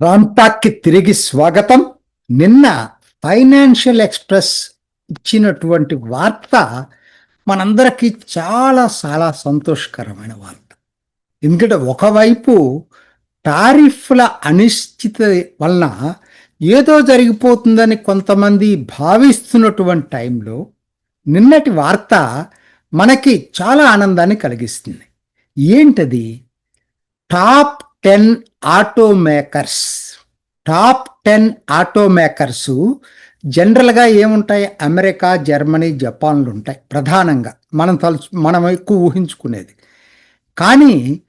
రాంటాక్కి తిరిగి స్వాగతం. నిన్న ఫైనాన్షియల్ ఎక్స్ప్రెస్ ఇచ్చినటువంటి వార్త మనందరికీ చాలా చాలా సంతోషకరమైన వార్త. ఎందుకంటే ఒకవైపు టారిఫ్ల అనిశ్చిత వలన ఏదో జరిగిపోతుందని కొంతమంది భావిస్తున్నటువంటి టైంలో నిన్నటి వార్త మనకి చాలా ఆనందాన్ని కలిగిస్తుంది. ఏంటది? Top ten auto makers top ten auto makers జనరల్గా ఏముంటాయి? అమెరికా జర్మనీ జపాన్లు ఉంటాయి ప్రధానంగా. మనం తలుచు మనం ఎక్కువ ఊహించుకునేది. కానీ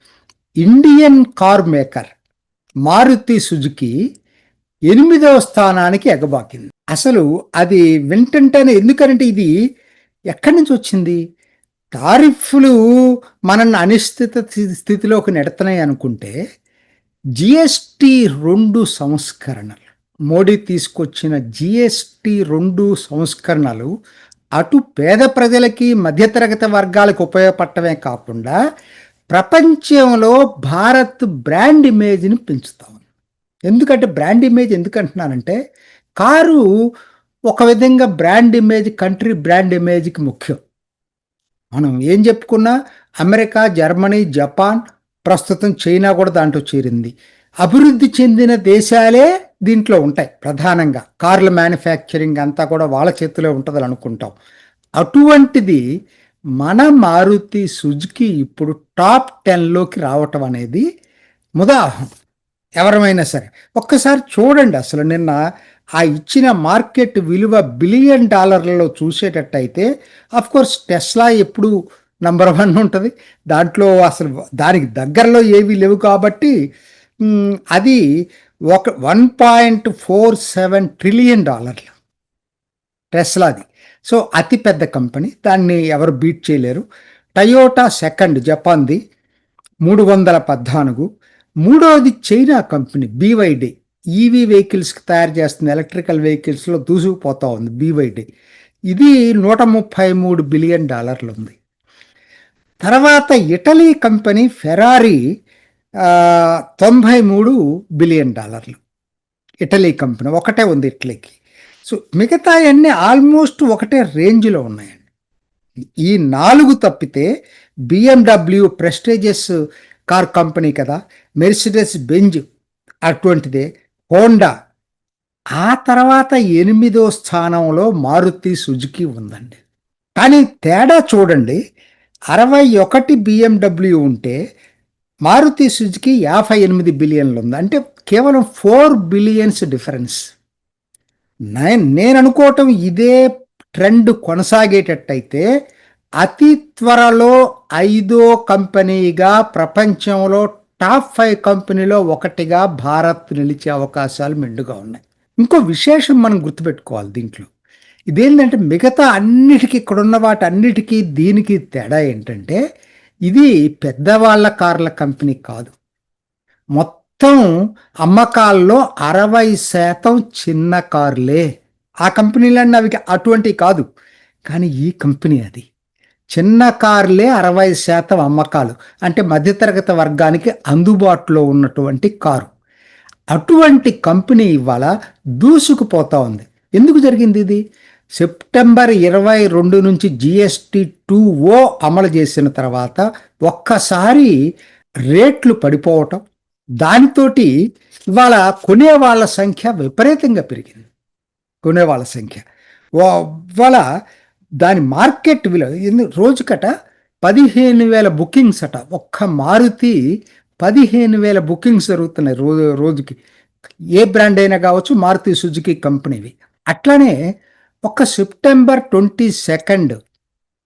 Indian car maker Maruti Suzuki ఎనిమిదవ స్థానానికి ఎగబాకింది. అసలు అది వింటుంటేనే ఎందుకంటే ఇది ఎక్కడి నుంచి వచ్చింది? టారిఫ్లు మనల్ని అనిశ్చిత స్థి- స్థితిలోకి నెడుతున్నాయి అనుకుంటే జిఎస్టి రెండు సంస్కరణలు. మోడీ తీసుకొచ్చిన జిఎస్టి రెండు సంస్కరణలు అటు పేద ప్రజలకి మధ్యతరగతి వర్గాలకు ఉపయోగపడటమే కాకుండా ప్రపంచంలో భారత్ బ్రాండ్ ఇమేజ్ని పెంచుతాం. ఎందుకంటే బ్రాండ్ ఇమేజ్ ఎందుకు అంటున్నానంటే కారు ఒక విధంగా బ్రాండ్ ఇమేజ్ కంట్రీ బ్రాండ్ ఇమేజ్కి ముఖ్యం. మనం ఏం చెప్పుకున్నా అమెరికా జర్మనీ జపాన్ ప్రస్తుతం చైనా కూడా దాంట్లో చేరింది. అభివృద్ధి చెందిన దేశాలే దీంట్లో ఉంటాయి ప్రధానంగా. కార్ల మ్యానుఫ్యాక్చరింగ్ అంతా కూడా వాళ్ళ చేతిలో ఉంటుందని అనుకుంటాం. అటువంటిది మన మారుతి సుజుకి ఇప్పుడు టాప్ టెన్లోకి రావటం అనేది ముదాహం. ఎవరమైనా సరే ఒక్కసారి చూడండి అసలు నిన్న ఆ ఇచ్చిన మార్కెట్ విలువ బిలియన్ డాలర్లలో చూసేటట్టయితే అఫ్ కోర్స్ టెస్లా ఎప్పుడు నంబర్ వన్ ఉంటుంది. దాంట్లో అసలు దానికి దగ్గరలో ఏవి లేవు కాబట్టి అది ఒక one point four seven trillion డాలర్లు. టెస్లాది. సో అతి పెద్ద కంపెనీ. దాన్ని ఎవరు బీట్ చేయలేరు. టయోటా సెకండ్ జపాన్ది మూడు వందల పద్నాలుగు. మూడవది చైనా కంపెనీ బీవైడి ఈవీ వెహికల్స్కి తయారు చేస్తున్న ఎలక్ట్రికల్ వెహికల్స్లో దూసుకుపోతూ ఉంది బీవైడి ఇది నూట ముప్పై మూడు బిలియన్ డాలర్లు ఉంది. తర్వాత ఇటలీ కంపెనీ ఫెరారీ తొంభై మూడు బిలియన్ డాలర్లు. ఇటలీ కంపెనీ ఒకటే ఉంది ఇటలీకి. సో మిగతా అన్నీ ఆల్మోస్ట్ ఒకటే రేంజ్లో ఉన్నాయండి. ఈ నాలుగు తప్పితే బిఎండబ్ల్యూ ప్రెస్టేజియస్ కార్ కంపెనీ కదా మెర్సిడెస్ బెంజ్ అటువంటిదే హోండా. ఆ తర్వాత ఎనిమిదో స్థానంలో మారుతి సుజుకి ఉందండి. కానీ తేడా చూడండి అరవై ఒకటి బిఎండబ్ల్యూ ఉంటే మారుతి సుజుకి యాభై ఎనిమిది బిలియన్లు ఉంది అంటే కేవలం ఫోర్ బిలియన్స్ డిఫరెన్స్. నేను నేను అనుకోవటం ఇదే ట్రెండ్ కొనసాగేటట్టయితే అతి త్వరలో ఐదో కంపెనీగా ప్రపంచంలో టాప్ ఫైవ్ కంపెనీలో ఒకటిగా భారత్ నిలిచే అవకాశాలు మెండుగా ఉన్నాయి. ఇంకో విశేషం మనం గుర్తుపెట్టుకోవాలి దీంట్లో. ఇదేంటంటే మిగతా అన్నిటికీ ఇక్కడున్న వాటి అన్నిటికీ దీనికి తేడా ఏంటంటే ఇది పెద్దవాళ్ళ కార్ల కంపెనీ కాదు. మొత్తం అమ్మకాల్లో అరవై శాతం చిన్న కార్లే. ఆ కంపెనీలన్నీ అవి అటువంటివి కాదు. కానీ ఈ కంపెనీ అది. చిన్న కార్లే అరవై శాతం అమ్మకాలు అంటే మధ్యతరగతి వర్గానికి అందుబాటులో ఉన్నటువంటి కారు. అటువంటి కంపెనీ ఇవాళ దూసుకుపోతా ఉంది. ఎందుకు జరిగింది ఇది? సెప్టెంబర్ ఇరవై రెండు నుంచి జిఎస్టి టూ ఓ అమలు చేసిన తర్వాత ఒక్కసారి రేట్లు పడిపోవటం దానితోటి ఇవాళ కొనేవాళ్ళ సంఖ్య విపరీతంగా పెరిగింది. కొనేవాళ్ళ సంఖ్య. ఇవాళ దాని మార్కెట్ విలువ ఎందు- రోజుకట పదిహేను వేల బుకింగ్స్ అట. ఒక్క మారుతి పదిహేను వేల బుకింగ్స్ జరుగుతున్నాయి రోజు రోజుకి. ఏ బ్రాండ్ అయినా కావచ్చు మారుతి సుజుకి కంపెనీవి. అట్లానే ఒక సెప్టెంబర్ ట్వంటీ సెకండ్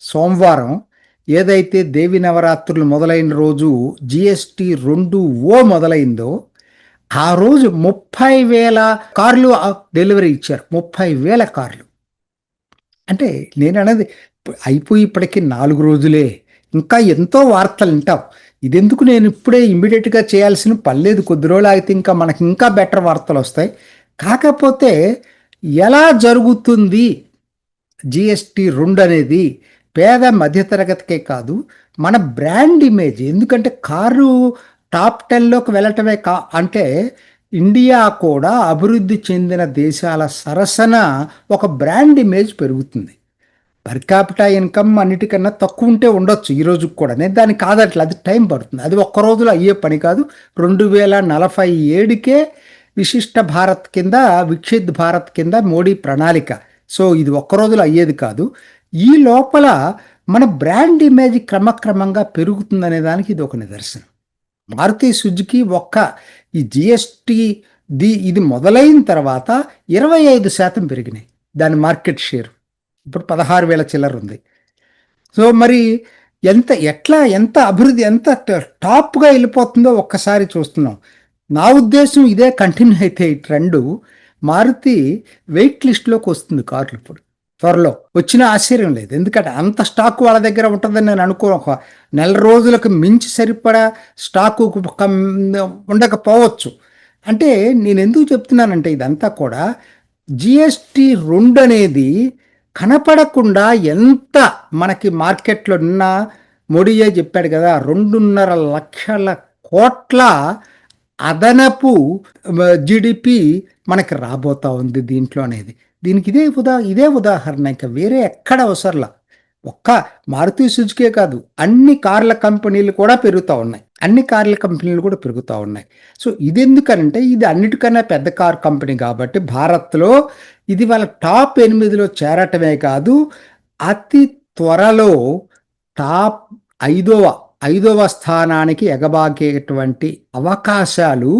సోమవారం ఏదైతే దేవి నవరాత్రులు మొదలైన రోజు జిఎస్టి రెండు ఓ మొదలైందో ఆ రోజు ముప్పై వేల కార్లు డెలివరీ ఇచ్చారు. ముప్పై వేల కార్లు. అంటే నేను అనేది అయిపోయి ఇప్పటికీ నాలుగు రోజులే. ఇంకా ఎంతో వార్తలు వింటాం ఇదెందుకు నేను ఇప్పుడే ఇమ్మీడియట్గా చేయాల్సిన పని లేదు. కొద్ది రోజులు అయితే ఇంకా మనకి ఇంకా బెటర్ వార్తలు వస్తాయి. కాకపోతే ఎలా జరుగుతుంది? జిఎస్టి రెండు అనేది పేద మధ్యతరగతికే కాదు మన బ్రాండ్ ఇమేజ్. ఎందుకంటే కారు టాప్ టెన్లోకి వెళ్ళటమే కా అంటే ఇండియా కూడా అభివృద్ధి చెందిన దేశాల సరసన ఒక బ్రాండ్ ఇమేజ్ పెరుగుతుంది. పర్ క్యాపిటా ఇన్కమ్ అన్నిటికన్నా తక్కువ ఉంటే ఉండొచ్చు ఈ రోజుకి కూడా. నేను దాన్ని కాదట్లేదు అది టైం పడుతుంది. అది ఒక్క రోజులో అయ్యే పని కాదు రెండు వేల నలభై ఏడుకే విశిష్ట భారత్ కింద విక్షిత్ భారత్ కింద మోడీ ప్రణాళిక. సో ఇది ఒక్క రోజులో అయ్యేది కాదు. ఈ లోపల మన బ్రాండ్ ఇమేజ్ క్రమక్రమంగా పెరుగుతుందనే దానికి ఇది ఒక నిదర్శనం. మారుతి సుజుకి ఒక్క ఈ జిఎస్టి ది ఇది మొదలైన తర్వాత ఇరవై ఐదు శాతం పెరిగినాయి దాని మార్కెట్ షేర్. ఇప్పుడు పదహారు వేల చిల్లర ఉంది. సో మరి ఎంత ఎట్లా ఎంత అభివృద్ధి ఎంత టాప్గా వెళ్ళిపోతుందో ఒక్కసారి చూస్తున్నాం. నా ఉద్దేశం ఇదే కంటిన్యూ అయితే ఈ ట్రెండ్. మారుతి వెయిట్ లిస్ట్లోకి వస్తుంది కార్లు ఇప్పుడు. త్వరలో. వచ్చిన ఆశ్చర్యం లేదు. ఎందుకంటే అంత స్టాక్ వాళ్ళ దగ్గర ఉంటుందని నేను అనుకో ఒక నెల రోజులకు మించి సరిపడా స్టాకు ఉండకపోవచ్చు. అంటే నేను ఎందుకు చెప్తున్నానంటే ఇదంతా కూడా జిఎస్టి రెండు అనేది కనపడకుండా ఎంత మనకి మార్కెట్లో ఉన్న మోడీయే చెప్పాడు కదా రెండున్నర లక్షల కోట్ల అదనపు జిడిపి మనకి రాబోతా ఉంది దీంట్లో అనేది. దీనికి ఇదే ఉదా ఇదే ఉదాహరణ. ఇంకా వేరే ఎక్కడ అవసరంలా. ఒక్క మారుతి సుజుకే కాదు అన్ని కార్ల కంపెనీలు కూడా పెరుగుతూ ఉన్నాయి. అన్ని కార్ల కంపెనీలు కూడా పెరుగుతూ ఉన్నాయి. సో ఇది ఎందుకనంటే ఇది అన్నిటికన్నా పెద్ద కార్ కంపెనీ కాబట్టి భారత్లో ఇది వాళ్ళ టాప్ ఎనిమిదిలో చేరటమే కాదు అతి త్వరలో టాప్ ఐదవ ఐదవ స్థానానికి ఎగబాకేటువంటి అవకాశాలు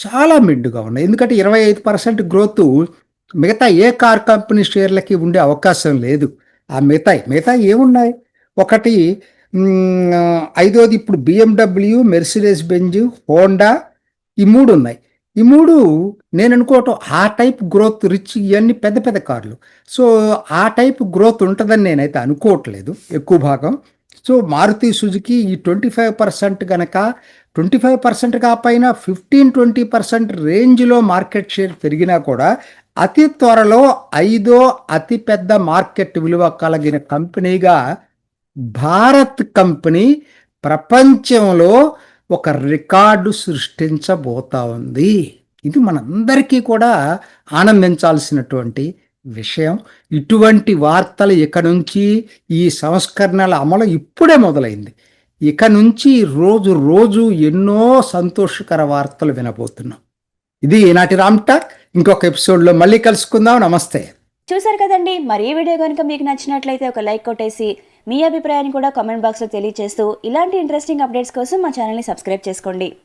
చాలా మిడ్డుగా ఉన్నాయి. ఎందుకంటే ఇరవై ఐదు పర్సెంట్ గ్రోత్ మిగతా ఏ కార్ కంపెనీ షేర్లకి ఉండే అవకాశం లేదు. ఆ మిగతాయి మిగతా ఏమున్నాయి? ఒకటి ఐదోది ఇప్పుడు బిఎండబ్ల్యూ మెర్సిడెస్ బెంజ్ హోండా ఈ మూడు ఉన్నాయి. ఈ మూడు నేను అనుకోవటం ఆ టైప్ గ్రోత్ రిచ్ ఇవన్నీ పెద్ద పెద్ద కార్లు. సో ఆ టైప్ గ్రోత్ ఉంటుందని నేనైతే అనుకోవట్లేదు ఎక్కువ భాగం. సో మారుతి సుజుకి ఈ ట్వంటీ ఫైవ్ పర్సెంట్ కనుక ట్వంటీ ఫైవ్ పర్సెంట్ కాకపోయినా ఫిఫ్టీన్ ట్వంటీ పర్సెంట్ రేంజ్లో మార్కెట్ షేర్ పెరిగినా కూడా అతి త్వరలో ఐదో అతిపెద్ద మార్కెట్ విలువ కలిగిన కంపెనీగా భారత్ కంపెనీ ప్రపంచంలో ఒక రికార్డు సృష్టించబోతా ఉంది. ఇది మనందరికీ కూడా ఆనందించాల్సినటువంటి విషయం. ఇటువంటి వార్తలు ఇక నుంచి ఈ సంస్కరణల అమలు ఇప్పుడే మొదలైంది. ఇక నుంచి రోజు రోజు ఎన్నో సంతోషకర వార్తలు వినబోతున్నాం. ఇది ఈనాటి రామ్ టాక్. ఇంకొక ఎపిసోడ్లో మళ్ళీ కలుసుకుందాం. నమస్తే. చూసారు కదండి. మరి ఈ వీడియో కనుక మీకు నచ్చినట్లయితే ఒక లైక్ కొట్టేసి మీ అభిప్రాయాన్ని కూడా కామెంట్ బాక్స్లో తెలియజేస్తూ ఇలాంటి ఇంట్రెస్టింగ్ అప్డేట్స్ కోసం మా ఛానల్ని సబ్స్క్రైబ్ చేసుకోండి.